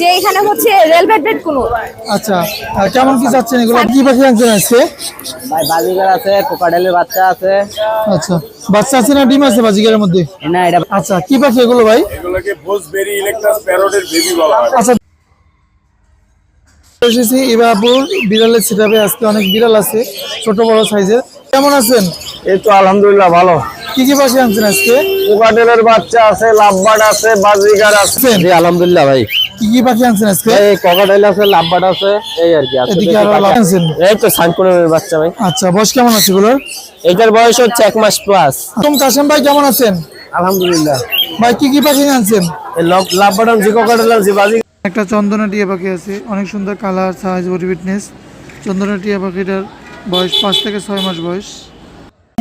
যে এখানে হচ্ছে রেলওয়ে ব্রেড কোনো। আচ্ছা আর কেমন কি চাচ্ছেন এগুলো? কি পাখি আনছেন আজকে? ভাই বাজিগার আছে কোকাডেলের বাচ্চা আছে। আচ্ছা বাচ্চা আছে না ডিম আছে বাজিগারের মধ্যে? না এটা আচ্ছা কি পাখি এগুলো ভাই? এগুলোকে ভোজবেরি ইলেকট্রাস প্যারোডের বেবি বলা হয়। আচ্ছা এসেছি ইবাপুর বিড়ালের সেটাপে আজকে অনেক বিড়াল আছে ছোট বড় সাইজের। কেমন আছেন? এই তো আলহামদুলিল্লাহ ভালো। কি কি পাখি আনছেন আজকে? কোকাডেলের বাচ্চা আছে লাভবার্ড আছে বাজিগার আছে। জি আলহামদুলিল্লাহ ভাই। কি কি পাখি আনছেন আজকে? এই কোকাডেল আছে লাভবার্ড আছে এই আর কি আছে। এদিকে আরও আনছেন? এই তো সানকুনের বাচ্চা ভাই। আচ্ছা বয়স কেমন আছে এগুলোর? এটার বয়স হচ্ছে এক মাস প্লাস তুম কাশেম ভাই কেমন আছেন? আলহামদুলিল্লাহ। ভাই কি কি পাখি আনছেন? এই লাভবার্ড জি কোকাডেল জি বাজি একটা চন্দনা টিয়া পাখি আছে অনেক সুন্দর কালার সাইজ বডি ফিটনেস চন্দনা টিয়া পাখিটার বয়স পাঁচ থেকে ছয় মাস বয়স।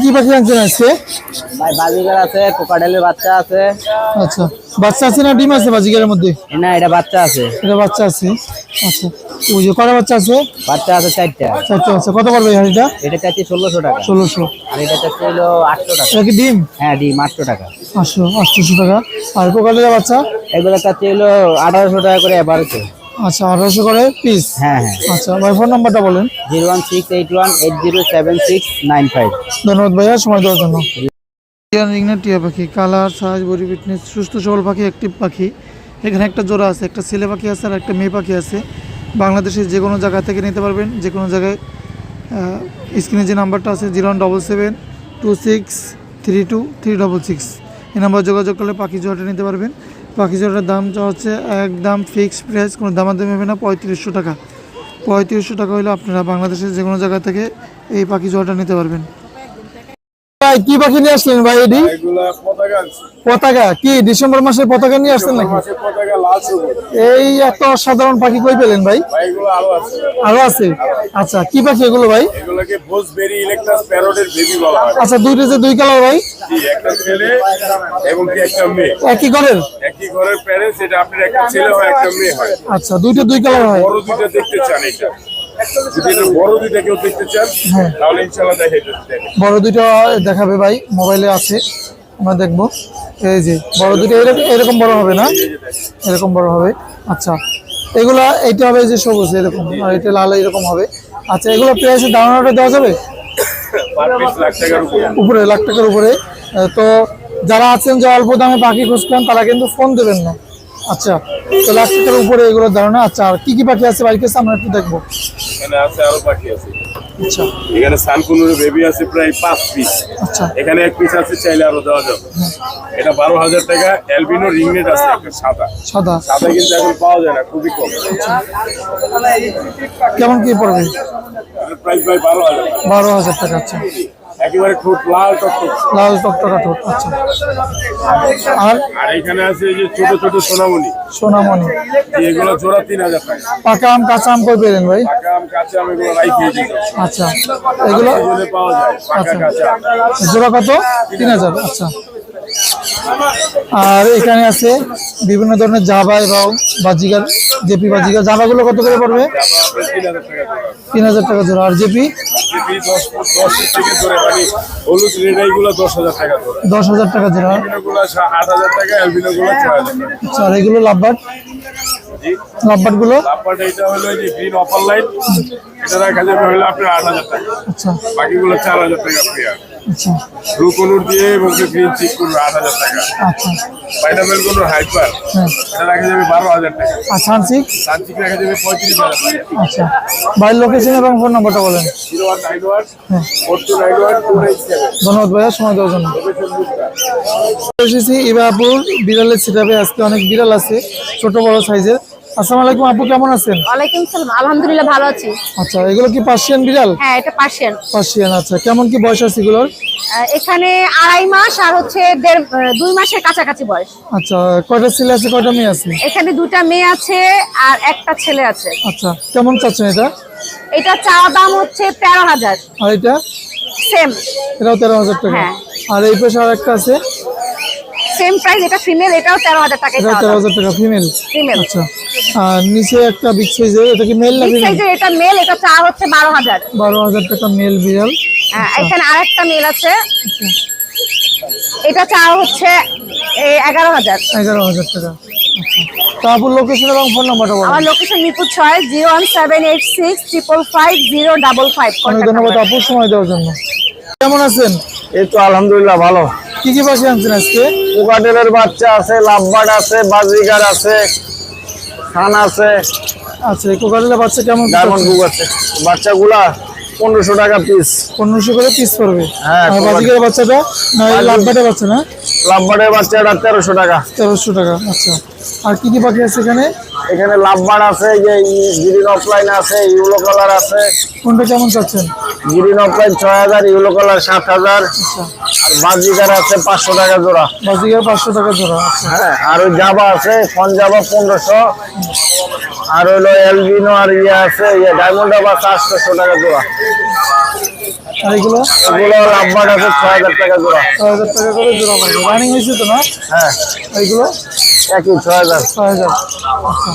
কি পাখি আনছেন আজকে ভাই বাজিগার আছে কোকাডেলের বাচ্চা আছে। আচ্ছা বাচ্চা আছে না ডিম আছে বাজিগারের মধ্যে? না এটা বাচ্চা আছে। এটা বাচ্চা আছে। আচ্ছা ওই যে কটা বাচ্চা আছে? বাচ্চা আছে চারটা। চারটে বাচ্চা কত পড়বে হাঁড়িটা? এটা চাচ্ছি ষোলোশো টাকা। ষোলোশো। আর এটা চাচ্ছি হলো আটশো টাকা। এটা কি ডিম? হ্যাঁ ডিম আটশো টাকা। আটশো আটশোশো টাকা। আর কোকালের বাচ্চা? এগুলো চাচ্ছি হলো আঠারোশো টাকা করে এবারেতে আচ্ছা আঠারোশো করে পিস হ্যাঁ হ্যাঁ। আচ্ছা ভাই ফোন নাম্বারটা বলেন। Zero one six eight one eight zero seven six nine five. ধন্যবাদ ভাইয়া সময় দেওয়ার জন্য। রিংনা টিয়া পাখি কালার সাইজ বডি ফিটনেস সুস্থ সবল পাখি অ্যাক্টিভ পাখি। এখানে একটা জোড়া আছে একটা ছেলে পাখি আছে আর একটা মেয়ে পাখি আছে। বাংলাদেশের যে কোনো জায়গা থেকে নিতে পারবেন যে কোনো জায়গায় স্ক্রিনে যে নাম্বারটা আছে zero one double seven two six three two three double six. এই নাম্বার যোগাযোগ করলে পাখি জোড়াটা নিতে পারবেন। পাখি জোড়াটার দাম হচ্ছে একদম ফিক্সড প্রাইস কোনো দামাদামি হবে না, পঁয়ত্রিশশো টাকা। পঁয়ত্রিশশো টাকা হলে আপনারা বাংলাদেশের যে কোনো জায়গা থেকে এই পাখি জোড়াটা নিতে পারবেন। ভাই কি পাখি নিয়ে আসলেন ভাই এডি পতাকা কি ডিসেম্বর মাসের পতাকা নিয়ে আসলেন নাকি? এই এত অসাধারণ পাখি কই পেলেন ভাই? আরও আছে। আচ্ছা কি পাখি এগুলো ভাই? আচ্ছা দুইটা যে দুই কালার ভাই? জি, একটা ছেলে এবং একটা মেয়ে। একই ঘরের? একই ঘরের প্যারেন্টস এটা আপনার একটা ছেলে হয় একটা মেয়ে হয়। আচ্ছা দুইটা দুই কালার হয়। বড় দুইটা দেখতে চান এটা। বড় দুইটা কেউ দেখতে চান হ্যাঁ। তাহলে ইনশাল্লাহ দেখে বড় দুইটা দেখাবে ভাই মোবাইলে আছে আমরা দেখব। এই যে বড় দুইটা এরকম এরকম বড় হবে না? এরকম বড় হবে। আচ্ছা এগুলা এইটা হবে যে সবুজ এরকম। আর এটা লাল এরকম হবে। আচ্ছা এগুলো প্রাইসের ধারণাটা দেওয়া যাবে? উপরে। লাখ টাকার উপরে। তো যারা আছেন যে অল্প দামে পাখি খুঁজছেন তারা কিন্তু ফোন দেবেন না। আচ্ছা তো লাখ টাকার উপরে এগুলো ধারণা। আচ্ছা আর কি কি পাখি আছে? কাছে আমরা একটু দেখব। এখানে আছে আরও পাখি আছে। আচ্ছা। এখানে সানকুনুর বেবি আছে প্রায় পাঁচ পিস আচ্ছা। এখানে এক পিস আছে চাইলে আরও দেওয়া যাবে। এটা বারো হাজার টাকা অ্যালবিনো রিংনেট আছে একটা সাদা। সাদা। সাদা কিন্তু এখন পাওয়া যায় না খুবই কম। কেমন কি পড়বে? প্রাইস প্রায় বারো হাজার। বারো হাজার টাকা আচ্ছা। একেবারে ঠোঁট লাল টকটক লাল টকটকা ঠোঁট আচ্ছা আর আর এখানে আছে এই যে ছোট ছোট সোনামণি। সোনামণি। এগুলো জোড়া তিন হাজার টাকা। পাকা আম কাঁচা আম কই পেলেন ভাই? টাকা আম কাঁচা আম এগুলো রাইখে দিতে আচ্ছা। এগুলো পাওয়া যায় পাকা আচ্ছা। কাঁচা জোড়া কত? তিন হাজার আচ্ছা। আর এখানে আছে বিভিন্ন ধরনের জাবা এবং বাজিগার জেপি বাজিগার। জাবাগুলো কত করে পড়বে? তিন হাজার টাকা জোড়া। আর জেপি? জিপি দশ দশ থেকে ধরে মানে হলুদ রেডাইগুলো দশ হাজার টাকা ধরে। দশ হাজার টাকা জোড়া অ্যালবিনোগুলো আট হাজার টাকা অ্যালবিনোগুলো ছয় হাজার টাকা। আচ্ছা আর এগুলো লাভবাট জি। লাভবাটগুলো লাভবাটা এটা হলো যে গ্রিন অপার লাইন এটা যাবে হলো আপনার আট হাজার টাকা। আচ্ছা। বাকিগুলো চার হাজার টাকা পেয়ার আচ্ছা। ব্লু কলুর দিয়ে এবং গ্রিন চিক কলুর আট হাজার টাকা। আচ্ছা। পাইনাপেল কলুর হাইপার এটা রাখা যাবে বারো হাজার টাকা। আর সানসিক সানচিক রাখা যাবে পঁয়ত্রিশ হাজার টাকা। আচ্ছা। লোকেশন এবং ফোন নাম্বারটা বলেন। Zero one nine one four two nine one two nine seven. ধন্যবাদ ভাইয়া সময় দেওয়ার জন্য। এসেছি ইবাপুর বিড়ালের সেটাপে আজকে অনেক বিড়াল আছে ছোট বড় সাইজের আসসালামু আলাইকুম আপু কেমন আছেন? ওয়ালাইকুম সালাম আলহামদুলিল্লাহ ভালো আছি। আচ্ছা এগুলো কি পার্সিয়ান বিড়াল? হ্যাঁ এটা পার্সিয়ান। পার্সিয়ান আচ্ছা কেমন কি বয়স আছে এগুলোর? এখানে আড়াই মাস আর হচ্ছে দেড় দুই মাসের কাছাকাছি বয়স। আচ্ছা কয়টা ছেলে আছে কয়টা মেয়ে আছে? এখানে দুটা মেয়ে আছে আর একটা ছেলে আছে। আচ্ছা কেমন চাচ্ছেন এটা? এটা চাওয়া দাম হচ্ছে তেরো হাজার। আর এটা? সেম এটাও তেরো হাজার টাকা। হ্যাঁ। আর এই পাশে আর একটা আছে? সেম প্রাইস এটা ফিমেল এটাও তেরো হাজার টাকা এটাও তেরো হাজার টাকা ফিমেল ফিমেল আচ্ছা। আর নিচে একটা বিগ সাইজের এটা কি মেল না বিগ ফিমেল সাইজের এটা মেল এটা চাওয়া হচ্ছে বারো হাজার। বারো হাজার টাকা মেল বিড়াল হ্যাঁ, এখানে আরেকটা মেল আছে। এটা চাওয়া হচ্ছে এই এগারো হাজার। এগারো হাজার টাকা। আচ্ছা। লোকেশন এবং ফোন নাম্বারটা বলুন। আমার লোকেশন মিরপুর ছয় zero one seven eight six triple five zero double five অনেক ধন্যবাদ আপুর সময় দেওয়ার জন্য। কেমন আছেন? এই তো আলহামদুলিল্লাহ ভালো। কি কি পাখি আনছেন আজকে? কোকাটেলের বাচ্চা আছে লাভবার্ড আছে বাজিগার আছে খান আছে। আচ্ছা কোকারেলা বাচ্চা কেমন ডায়মন্ড বুক আছে। বাচ্চাগুলা পনেরোশো টাকা পিস পনেরোশো করে পিস পড়বে। হ্যাঁ, আর বাচ্চাটা? না লাভবাটের বাচ্চা না? লাভবার্ডের বাচ্চাটা তেরোশো টাকা। তেরোশো টাকা আচ্ছা। আর কি কি পাখি আছে এখানে? এখানে লাভবার্ড আছে যে গ্রিন অফলাইন আছে ইউলো কালার আছে। কোনটা কেমন চাচ্ছেন? গ্রিন অফলাইন ছয় হাজার ইউলো কালার সাত হাজার। আচ্ছা। আর বাজিগার আছে পাঁচশো টাকা জোড়া। বাজিকার পাঁচশো টাকা জোড়া আচ্ছা। হ্যাঁ আর ওই জাবা আছে ফন জাবা পনেরোশো। আর হইল এলবিনো আর ইয়ে আছে ইয়ে ডায়মন্ড আবার চারশোশো টাকা জোড়া। আর এগুলো? আছে ছয় হাজার টাকা জোড়া। ছয় হাজার টাকা করে জোড়া পাবে রানিং হয়েছে তো না? হ্যাঁ। একই ছয় হাজার। ছয় হাজার। আচ্ছা।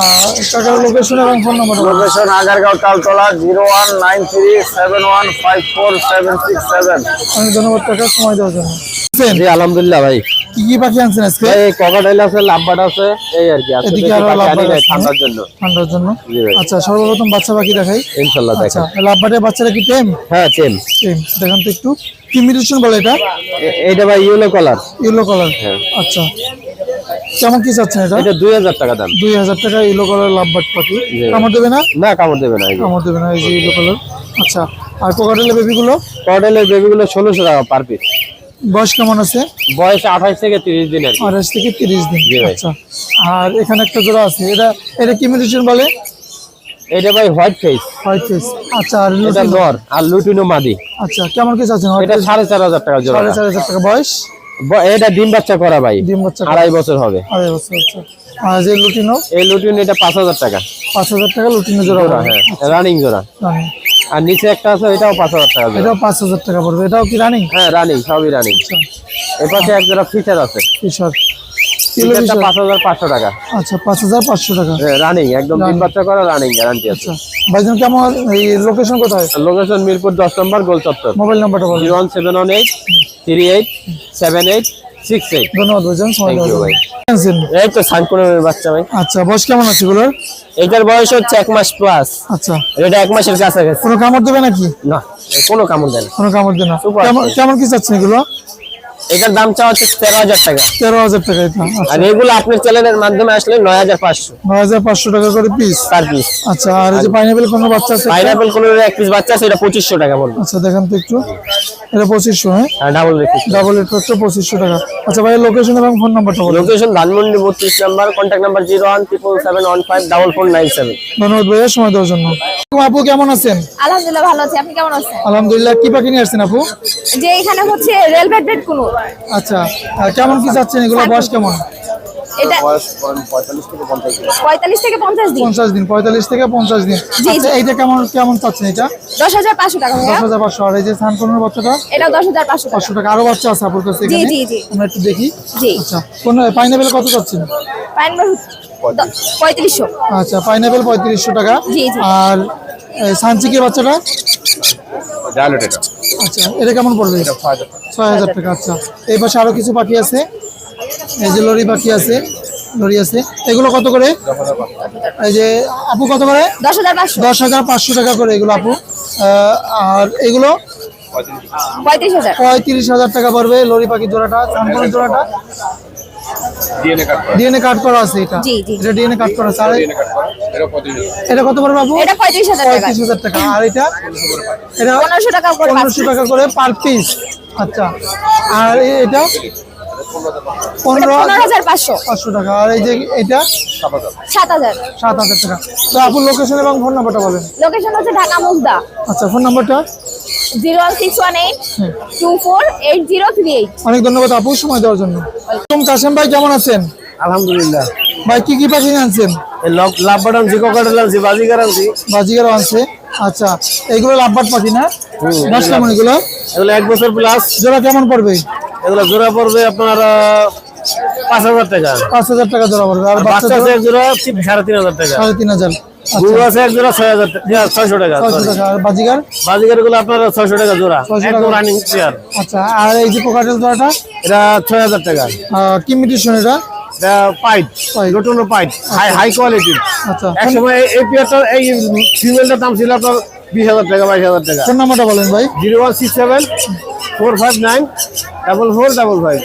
আর টাকার লোকেশন এবং phone number location Agargaon Taltala zero one nine three seven one five four seven six seven. আমি ধন্যবাদ টাকা সময় দেওয়ার জন্য। জি আলহামদুলিল্লাহ ভাই। কি কি পাখি আনছেন আজকে? এই ককাটাইল আছে লাভবাট আছে এই আর কি আছে। এদিকে আরও ঠান্ডার জন্য। ঠান্ডার জন্য? আচ্ছা সর্বপ্রথম বাচ্চা পাখি দেখাই। ইনশাল্লাহ আচ্ছা বাচ্চারা কি টেম? হ্যাঁ চেন টেম দেখান তো একটু। কি মিউটেশন বলে এটা? এইটা ভাই ইয়েলো কালার ইয়েলো কালার হ্যাঁ। আচ্ছা। কেমন কি চাচ্ছেন এটা? এটা দুই হাজার টাকা দাম। দুই হাজার টাকা ইয়েলো কালার লাভবাট পাখি। কামড় দেবে না? না কামড় দেবে না কামড় দেবে না এই যে ইয়েলো কালার আচ্ছা আর কোকাটেলের বেবিগুলো ককাটাইলের বেবিগুলো ষোলোশো টাকা পার পিস বয়স কেমন আছে? বয়স আঠাশ থেকে তিরিশ দিন আঠাশ থেকে তিরিশ দিন। আচ্ছা। আর এখানে একটা জোড়া আছে এটা এটা কি মেডিসিন বলে? এটা ভাই হোয়াইট ফেস হোয়াইট ফেস আচ্ছা আর এটা লুটিনো? নর আর লুটিনো মাদি। আচ্ছা কেমন কি চাচ্ছেন? এটা সাড়ে চার হাজার টাকা জোড়া। সাড়ে চার হাজার টাকা বয়স? এটা ডিম বাচ্চা করা ভাই। ডিম বাচ্চা আড়াই বছর হবে। আড়াই বছর আচ্ছা। আর যে লুটিনো? এই লুটিন এটা পাঁচ হাজার টাকা। পাঁচ হাজার টাকা লুটিনো জোড়া জোড়া হ্যাঁ রানিং জোড়া। রানিং আর নিচে একটা আছে এটাও পাঁচ হাজার টাকা এটাও পাঁচ হাজার টাকা পড়বে। এটাও কি রানিং হ্যাঁ রানিং সবই রানিং আচ্ছা। এর পাশে এক জোড়া ফিচার আছে। কিলো পাঁচ হাজার পাঁচশো টাকা। আচ্ছা পাঁচ হাজার পাঁচশো টাকা। রানিং একদম তিন বাচ্চা করা রানিং গ্যারান্টি আছে। আচ্ছা। ভাইজান কেমন? এই লোকেশন কোথায়? লোকেশন মিরপুর দশ নম্বর গোল চত্বর মোবাইল নাম্বারটা বলুন zero one seven one eight three eight seven eight six eight ধন্যবাদ ভাইজান সময় ভাই। জন্য। আনছেন? এই তো সানকুনের বাচ্চা ভাই। আচ্ছা বয়স কেমন আছে এগুলো এটার বয়স হচ্ছে এক মাস প্লাস আচ্ছা। এটা এক মাসের কাছাকাছি। কোনো কামড় দেবে নাকি? না কোনো কামড় দেয় না। কোনো কামড় দেবে না। কেমন কি চাচ্ছেন এগুলো? এটার দাম চাওয়া হচ্ছে তেরো হাজার টাকা। তেরো হাজার টাকা আচ্ছা। আর এগুলো আপনার চ্যানেলের মাধ্যমে আসলে নয় হাজার পাঁচশো। নয় হাজার পাঁচশো টাকা করে পিস পার পিস আচ্ছা আর এই যে পাইনাপেল কোনো বাচ্চা আছে? পাইনাপেল কোনো এক পিস বাচ্চা আছে এটা পঁচিশশো টাকা বলব। আচ্ছা দেখেন তো একটু। এটা পঁচিশশো হ্যাঁ? ডাবল রেখে ডাবল এট হচ্ছে পঁচিশশো টাকা। আচ্ছা ভাই লোকেশন এবং ফোন নাম্বারটা বলুন। লোকেশন ধানমন্ডি বত্রিশ number contact number zero one triple seven one five double four nine seven ধন্যবাদ ভাইয়া সময় দেওয়ার জন্য। আপু কেমন আছেন? আলহামদুলিল্লাহ ভালো আছি। আপনি কেমন আছেন? আলহামদুলিল্লাহ কি পাখি নিয়ে আসছেন আপু? যে এখানে হচ্ছে রেলওয়ে ব্রেড কোনো? আচ্ছা আর কেমন কি চাচ্ছেন? এগুলো বয়স কেমন? এটা পঁয়তাল্লিশ থেকে পঞ্চাশ দিন। পঞ্চাশ দিন। পঁয়তাল্লিশ থেকে পঞ্চাশ দিন। আচ্ছা এইটা কেমন কেমন চাচ্ছেন এটা? দশ হাজার পাঁচশো টাকা আর এই যে সানকনের বাচ্চাটা? এটা টাকা। আরও বাচ্চা আছে আপুর কাছে এখানে? জি, জি। আমরা একটু দেখি। জি। আচ্ছা কোন পাইনাপেল কত চাচ্ছেন? পাইন পঁয়ত্রিশশো। আচ্ছা পাইনাপেল টাকা। জি, জি। আর সানচিকের বাচ্চাটা? আচ্ছা এটা কেমন পড়বে? ছয় হাজার টাকা। আচ্ছা। এই পাশে আরও কিছু পাখি আছে? এই যে লরি পাখি আছে লরি আছে। এগুলো কত করে? এই যে আপু কত করে? দশ হাজার পাঁচশো। দশ হাজার পাঁচশো টাকা করে এগুলো আপু। আর এগুলো? পঁয়ত্রিশ হাজার। টাকা পড়বে লরি পাখি জোড়াটা সানকনের জোড়াটা। ডিএনএ কার্ড করা ডিএনএ কাট করা আছে এটা। জি, জি। এটা ডিএনএ কার্ড করা আছে। আর ডিএনএ কার্ড করা এটা কত পড়বে বাবু? এটা পঁয়ত্রিশ হাজার টাকা। আর এটা? এটা পনেরোশো টাকা করে পনেরোশো টাকা করে পার পিস আচ্ছা। আর এটা পনেরো পনেরো হাজার পাঁচশো। পাঁচশো টাকা আর এই যে এটা? সাত হাজার। সাত হাজার। টাকা। তো আপুর লোকেশন এবং ফোন নাম্বারটা বলেন। লোকেশন হচ্ছে ঢাকা মুগদা। আচ্ছা ফোন নাম্বারটা zero one six one eight two four eight zero three eight. অনেক ধন্যবাদ আপু সময় দেওয়ার জন্য। তুমি কাশেম ভাই কেমন আছেন? আলহামদুলিল্লাহ। ভাই কি কি পাখি আনছেন? আনছি বাজিগার আনছি। আনছে। আচ্ছা এইগুলো লাভবাট পাখি না? দশ কেমন এগুলো? এগুলো এক বছর প্লাস জোড়া কেমন পড়বে? এগুলো জোড়া পড়বে আপনার পাঁচ হাজার টাকা। পাঁচ হাজার টাকা জোড়া পড়বে। আর বাচ্চা আছে এক জোড়া সাড়ে তিন হাজার টাকা। সাড়ে তিন হাজার। গুরু আচ্ছা আছে এক জোড়া ছয় হাজার টাকা ছয়শো টাকা ছয়শো আর বাজিগার? বাজিগারগুলো আপনার ছয়শো টাকা জোড়া একদম রানিং চেয়ার আচ্ছা আর এই যে জোড়াটা? এটা ছয় হাজার টাকা। কি এটা? পাইট Pied। লোটনো পাইট। হাই হাই কোয়ালিটির আচ্ছা। সময় এই পেয়ারটা এই ফিমেলটার দাম ছিল আপনার বিশ হাজার টাকা বাইশ হাজার টাকা। ফোন নাম্বারটা বলেন ভাই। Zero one six seven four five nine double four double five